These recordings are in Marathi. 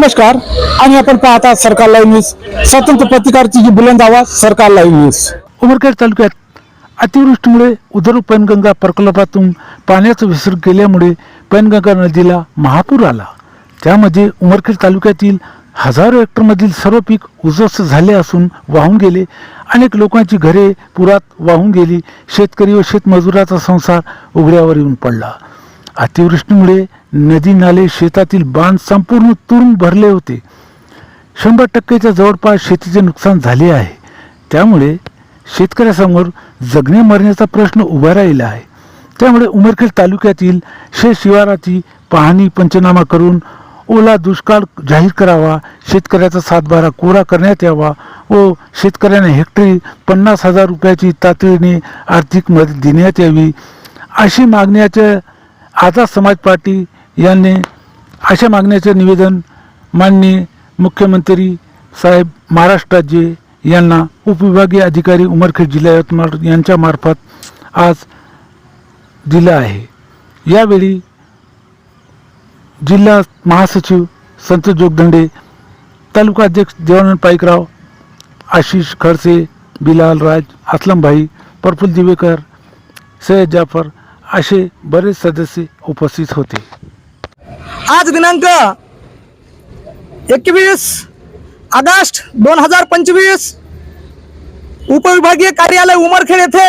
नमस्कार आणि आपण पाहता सरकार लाईव्ह न्यूज. स्वतंत्र पत्रकारची जी बुलंद आवाज सरकार लाईव्ह न्यूज. उमरखेड तालुक्यात अतिवृष्टीमुळे उदर पैनगंगा प्रकल्पातून पाण्याचा विसर्ग केल्यामुळे पैनगंगा नदीला महापूर आला. त्यामध्ये उमरखेड तालुक्यातील हजारो हेक्टरमधील सर्व पीक उद्ध्वस्त झाले असून वाहून गेले. अनेक लोकांची घरे पुरात वाहून गेली. शेतकरी व शेतमजुराचा संसार उघड्यावर येऊन पडला. अतिवृष्टीमुळे नदी नाले शेतातील बांध संपूर्ण तुरून भरले होते. शंभर टक्केच्या जवळपास शेतीचे नुकसान झाले आहे. त्यामुळे शेतकऱ्यासमोर जगण्या मरण्याचा प्रश्न उभा राहिला आहे. त्यामुळे उमरखेड तालुक्यातील शेत शिवाराची पाहणी पंचनामा करून ओला दुष्काळ जाहीर करावा शेतकऱ्याचा सातबारा कोरा करण्यात यावा व शेतकऱ्यांना हेक्टरी पन्नास हजार रुपयाची तातडीने आर्थिक मदत देण्यात यावी अशी मागण्याच्या आझाद समाज पार्टी यांनी अशा मागण्याचे निवेदन माननीय मुख्यमंत्री साहेब महाराष्ट्र राज्य यांना उपविभागीय अधिकारी उमरखेड जिल्हा यवतमाळ यांच्यामार्फत आज दिलं आहे. यावेळी जिल्हा महासचिव संतोष जोगदंडे तालुका अध्यक्ष देवानंद पाईकराव आशिष खडसे बिलाल राज असलमभाई प्रफुल्ल दिवेकर सय्यद जाफर असे बरेच सदस्य उपस्थित होते. आज दिनांक एकवीस ऑगस्ट दोन हजार पंचवीस उपविभागीय कार्यालय उमरखेड येथे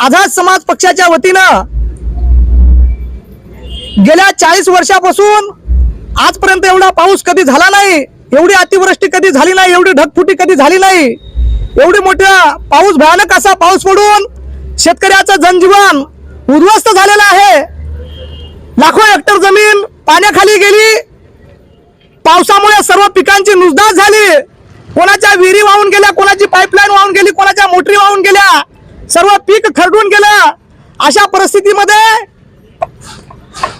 आझाद समाज पक्षाच्या वतीनं गेल्या चाळीस वर्षापासून आजपर्यंत एवढा पाऊस कधी झाला नाही एवढी अतिवृष्टी कधी झाली नाही एवढी ढगफुटी कधी झाली नाही एवढी मोठ्या पाऊस भयानक असा पाऊस पडून शेतकऱ्याचं जनजीवन उद्ध्वस्त झालेला आहे. लाखो हेक्टर जमीन पाण्याखाली गेली. पावसामुळे सर्व पिकांची नुसदास झाली. कोणाच्या विहिरी वाहून गेल्या कोणाची पाईपलाईन वाहून गेली कोणाच्या मोटरी वाहून गेल्या सर्व पीक खरडून गेलं. अशा परिस्थितीमध्ये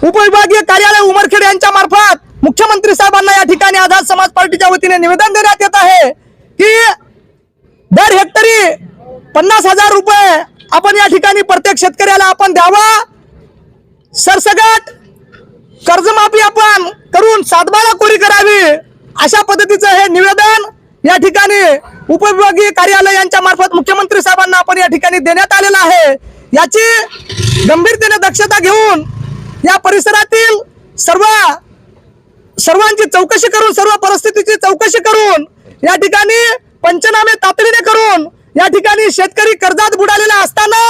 उपविभागीय कार्यालय उमरखेड यांच्या मार्फत मुख्यमंत्री साहेबांना या ठिकाणी आझाद समाज पार्टीच्या वतीने निवेदन देण्यात येत आहे की दर हेक्टरी पन्नास हजार रुपये आपण या ठिकाणी प्रत्येक शेतकऱ्याला आपण द्यावा. सरसगट कर्जमाफी आपण करून सातबारा कोरी करावी. अशा पद्धतीचं हे निवेदन या ठिकाणी उपविभागीय कार्यालय यांच्या मार्फत मुख्यमंत्री साहेबांना आपण या ठिकाणी देण्यात आलेलं आहे. याची गंभीरतेने दक्षता घेऊन या परिसरातील सर्व सर्वांची चौकशी करून सर्व परिस्थितीची चौकशी करून या ठिकाणी पंचनामे तातडीने करून या ठिकाणी शेतकरी कर्जात बुडालेला असताना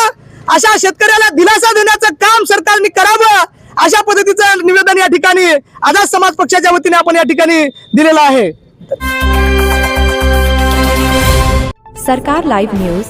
अशा शेतकऱ्याला दिलासा देण्याचं काम सरकारने करावं अशा पद्धतीचं निवेदन या ठिकाणी आझाद समाज पक्षाच्या वतीने आपण या ठिकाणी दिलेलं आहे. सरकार लाईव्ह न्यूज